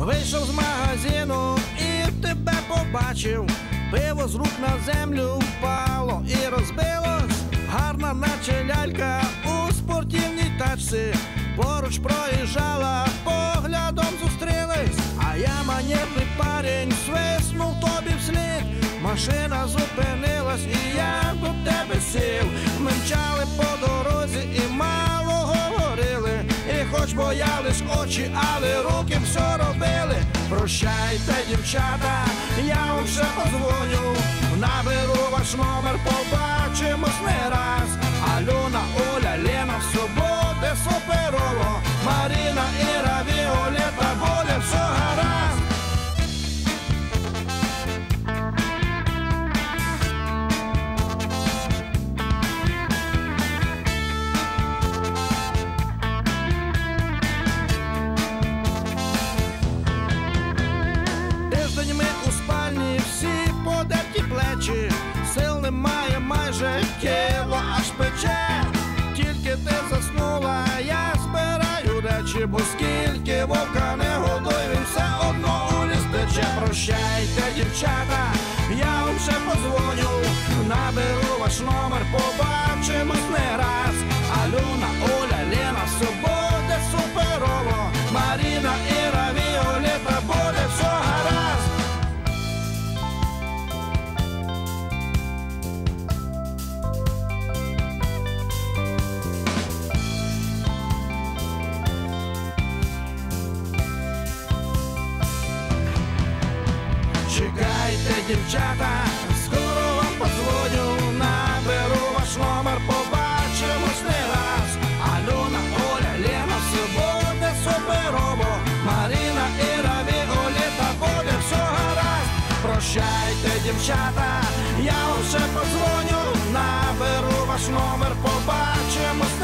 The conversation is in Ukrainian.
Вийшов з магазину і тебе побачив. Пиво з рук на землю впало і розбилось. Гарна наче лялька у спортивній тачці. Поруч проїжджала, поглядом зустрілись. А я манерний парень, свиснув тобі вслід. Машина зупинилась, і я хоч боялись очі, але руки все робили. Прощайте, дівчата, я вам ще позвоню. Наберу ваш номер, побачимось не раз. Немає майже тіло аж пече. Тільки ти заснула, я збираю речі, бо скільки вовка не годуй, він все одно у ліс тече. Прощайте, дівчата, я вам ще позвоню, наберу ваш номер, побачимось не раз. Альона, Оля, Лена, все буде суперово. Маріна, Чекайте, дівчата, скоро вам позвоню, наберу ваш номер, побачимось не раз. Альона, Оля, Лена, все буде суперово. Маріна, Іра, Віолета, буде все гаразд. Прощайте, дівчата, я вам ще позвоню, наберу ваш номер, побачимось